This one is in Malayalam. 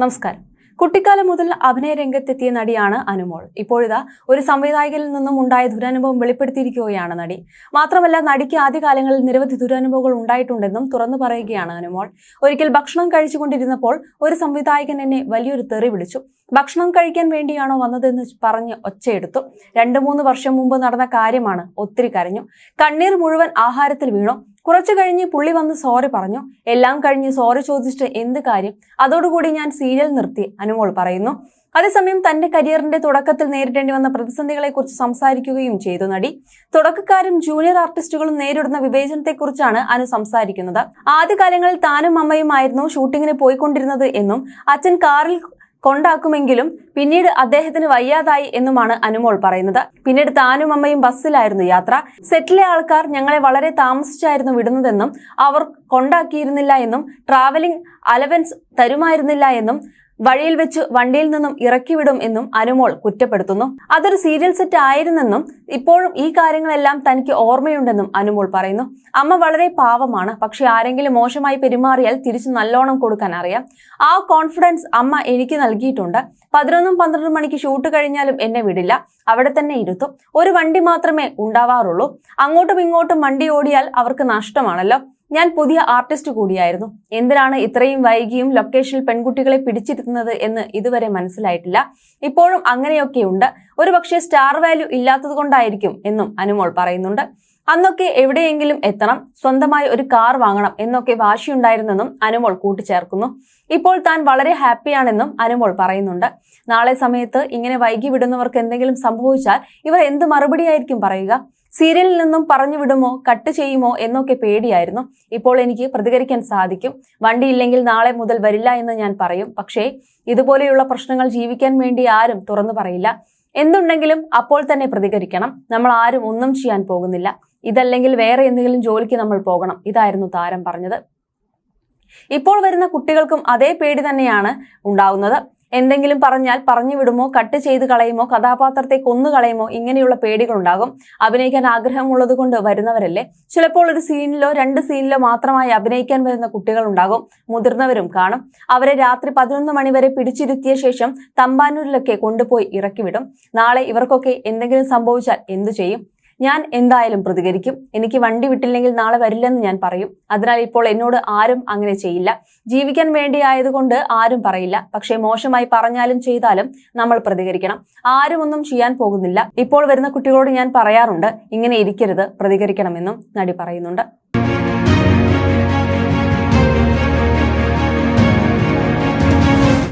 നമസ്കാരം. കുട്ടിക്കാലം മുതൽ അഭിനയ രംഗത്തെത്തിയ നടിയാണ് അനുമോൾ. ഇപ്പോഴിതാ ഒരു സംവിധായകനിൽ നിന്നും ഉണ്ടായ ദുരനുഭവം വെളിപ്പെടുത്തിയിരിക്കുകയാണ് നടി. മാത്രമല്ല നടിക്ക് ആദ്യകാലങ്ങളിൽ നിരവധി ദുരനുഭവങ്ങൾ ഉണ്ടായിട്ടുണ്ടെന്നും തുറന്നു പറയുകയാണ് അനുമോൾ. ഒരിക്കൽ ഭക്ഷണം കഴിച്ചുകൊണ്ടിരുന്നപ്പോൾ ഒരു സംവിധായകൻ എന്നെ വലിയൊരു തെറി വിളിച്ചു. ഭക്ഷണം കഴിക്കാൻ വേണ്ടിയാണോ വന്നതെന്ന് പറഞ്ഞ് ഒച്ചയെടുത്തു. രണ്ടു മൂന്ന് വർഷം മുമ്പ് നടന്ന കാര്യമാണ് ഒത്തിരി കരഞ്ഞു. കണ്ണീർ മുഴുവൻ ആഹാരത്തിൽ വീണു. കുറച്ചു കഴിഞ്ഞ് പുള്ളി വന്ന് സോറി പറഞ്ഞു. എല്ലാം കഴിഞ്ഞ് സോറി ചോദിച്ചിട്ട് എന്ത് കാര്യം? അതോടുകൂടി ഞാൻ സീരിയൽ നിർത്തി അനുമോൾ പറയുന്നു. അതേസമയം തന്റെ കരിയറിന്റെ തുടക്കത്തിൽ നേരിടേണ്ടി വന്ന പ്രതിസന്ധികളെക്കുറിച്ച് സംസാരിക്കുകയും ചെയ്തു നടി. തുടക്കക്കാരും ജൂനിയർ ആർട്ടിസ്റ്റുകളും നേരിടുന്ന വിവേചനത്തെക്കുറിച്ചാണ് അനു സംസാരിക്കുന്നത്. ആദ്യകാലങ്ങളിൽ താനും അമ്മയുമായിരുന്നു ഷൂട്ടിങ്ങിന് പോയിക്കൊണ്ടിരുന്നത് എന്നും അച്ഛൻ കാറിൽ കൊണ്ടാക്കുമെങ്കിലും പിന്നീട് അദ്ദേഹത്തിന് വയ്യാതായി എന്നുമാണ് അനുമോൾ പറയുന്നത്. പിന്നീട് താനും അമ്മയും ബസ്സിലായിരുന്നു യാത്ര. സെറ്റിലെ ആൾക്കാർ ഞങ്ങളെ വളരെ താമസിച്ചായിരുന്നു വിടുന്നതെന്നും അവർ കൊണ്ടാക്കിയിരുന്നില്ല എന്നും ട്രാവലിംഗ് അലവൻസ് തരുമായിരുന്നില്ല എന്നും വഴിയിൽ വെച്ച് വണ്ടിയിൽ നിന്നും ഇറക്കിവിടും എന്നും അനുമോൾ കുറ്റപ്പെടുത്തുന്നു. അതൊരു സീരിയൽ സെറ്റ് ആയിരുന്നെന്നും ഇപ്പോഴും ഈ കാര്യങ്ങളെല്ലാം തനിക്ക് ഓർമ്മയുണ്ടെന്നും അനുമോൾ പറയുന്നു. അമ്മ വളരെ പാവമാണ്. പക്ഷെ ആരെങ്കിലും മോശമായി പെരുമാറിയാൽ തിരിച്ചു നല്ലോണം കൊടുക്കാൻ അറിയാം. ആ കോൺഫിഡൻസ് അമ്മ എനിക്ക് നൽകിയിട്ടുണ്ട്. പതിനൊന്നും പന്ത്രണ്ടും മണിക്ക് ഷൂട്ട് കഴിഞ്ഞാലും എന്നെ വിടില്ല. അവിടെ തന്നെ ഇരുത്തും. ഒരു വണ്ടി മാത്രമേ ഉണ്ടാവാറുള്ളൂ. അങ്ങോട്ടും ഇങ്ങോട്ടും വണ്ടി ഓടിയാൽ അവർക്ക് നഷ്ടമാണല്ലോ. ഞാൻ പുതിയ ആർട്ടിസ്റ്റ് കൂടിയായിരുന്നു. എന്തിനാണ് ഇത്രയും വൈകിയും ലൊക്കേഷനിൽ പെൺകുട്ടികളെ പിടിച്ചിരുത്തുന്നത് എന്ന് ഇതുവരെ മനസ്സിലായിട്ടില്ല. ഇപ്പോഴും അങ്ങനെയൊക്കെയുണ്ട്. ഒരു പക്ഷേ സ്റ്റാർ വാല്യൂ ഇല്ലാത്തത് കൊണ്ടായിരിക്കും എന്നും അനുമോൾ പറയുന്നുണ്ട്. അന്നൊക്കെ എവിടെയെങ്കിലും എത്തണം സ്വന്തമായി ഒരു കാർ വാങ്ങണം എന്നൊക്കെ വാശിയുണ്ടായിരുന്നെന്നും അനുമോൾ കൂട്ടിച്ചേർക്കുന്നു. ഇപ്പോൾ താൻ വളരെ ഹാപ്പിയാണെന്നും അനുമോൾ പറയുന്നുണ്ട്. നാളെ സമയത്ത് ഇങ്ങനെ വൈകി വിടുന്നവർക്ക് എന്തെങ്കിലും സംഭവിച്ചാൽ ഇവർ എന്ത് മറുപടിയായിരിക്കും പറയുക? സീരിയലിൽ നിന്നും പറഞ്ഞു വിടുമോ കട്ട് ചെയ്യുമോ എന്നൊക്കെ പേടിയായിരുന്നു. ഇപ്പോൾ എനിക്ക് പ്രതികരിക്കാൻ സാധിക്കും. വണ്ടിയില്ലെങ്കിൽ നാളെ മുതൽ വരില്ല എന്ന് ഞാൻ പറയും. പക്ഷേ ഇതുപോലെയുള്ള പ്രശ്നങ്ങൾ ജീവിക്കാൻ വേണ്ടി ആരും തുറന്നു പറയില്ല. എന്തുണ്ടെങ്കിലും അപ്പോൾ തന്നെ പ്രതികരിക്കണം. നമ്മൾ ആരും ഒന്നും ചെയ്യാൻ പോകുന്നില്ല. ഇതല്ലെങ്കിൽ വേറെ എന്തെങ്കിലും ജോലിക്ക് നമ്മൾ പോകണം. ഇതായിരുന്നു താരം പറഞ്ഞത്. ഇപ്പോൾ വരുന്ന കുട്ടികൾക്കും അതേ പേടി തന്നെയാണ് ഉണ്ടാവുന്നത്. എന്തെങ്കിലും പറഞ്ഞാൽ പറഞ്ഞു വിടുമോ കട്ട് ചെയ്ത് കളയുമോ കഥാപാത്രത്തെ കൊന്നു കളയുമോ ഇങ്ങനെയുള്ള പേടികളുണ്ടാകും. അഭിനയിക്കാൻ ആഗ്രഹമുള്ളത് കൊണ്ട് വരുന്നവരല്ലേ? ചിലപ്പോൾ ഒരു സീനിലോ രണ്ട് സീനിലോ മാത്രമായി അഭിനയിക്കാൻ വരുന്ന കുട്ടികളുണ്ടാകും. മുതിർന്നവരും കാണും. അവരെ രാത്രി പതിനൊന്ന് മണിവരെ പിടിച്ചിരുത്തിയ ശേഷം തമ്പാനൂരിലൊക്കെ കൊണ്ടുപോയി ഇറക്കിവിടും നാളെ ഇവർക്കൊക്കെ എന്തെങ്കിലും സംഭവിച്ചാൽ എന്തു ചെയ്യും? ഞാൻ എന്തായാലും പ്രതികരിക്കും. എനിക്ക് വണ്ടി വിട്ടില്ലെങ്കിൽ നാളെ വരില്ലെന്ന് ഞാൻ പറയും. അതിനാൽ ഇപ്പോൾ എന്നോട് ആരും അങ്ങനെ ചെയ്യില്ല. ജീവിക്കാൻ വേണ്ടി ആയതുകൊണ്ട് ആരും പറയില്ല. പക്ഷേ മോശമായി പറഞ്ഞാലും ചെയ്താലും നമ്മൾ പ്രതികരിക്കണം. ആരും ഒന്നും ചെയ്യാൻ പോകുന്നില്ല. ഇപ്പോൾ വരുന്ന കുട്ടികളോട് ഞാൻ പറയാറുണ്ട് ഇങ്ങനെ ഇരിക്കരുത് പ്രതികരിക്കണമെന്നും നടി പറയുന്നുണ്ട്.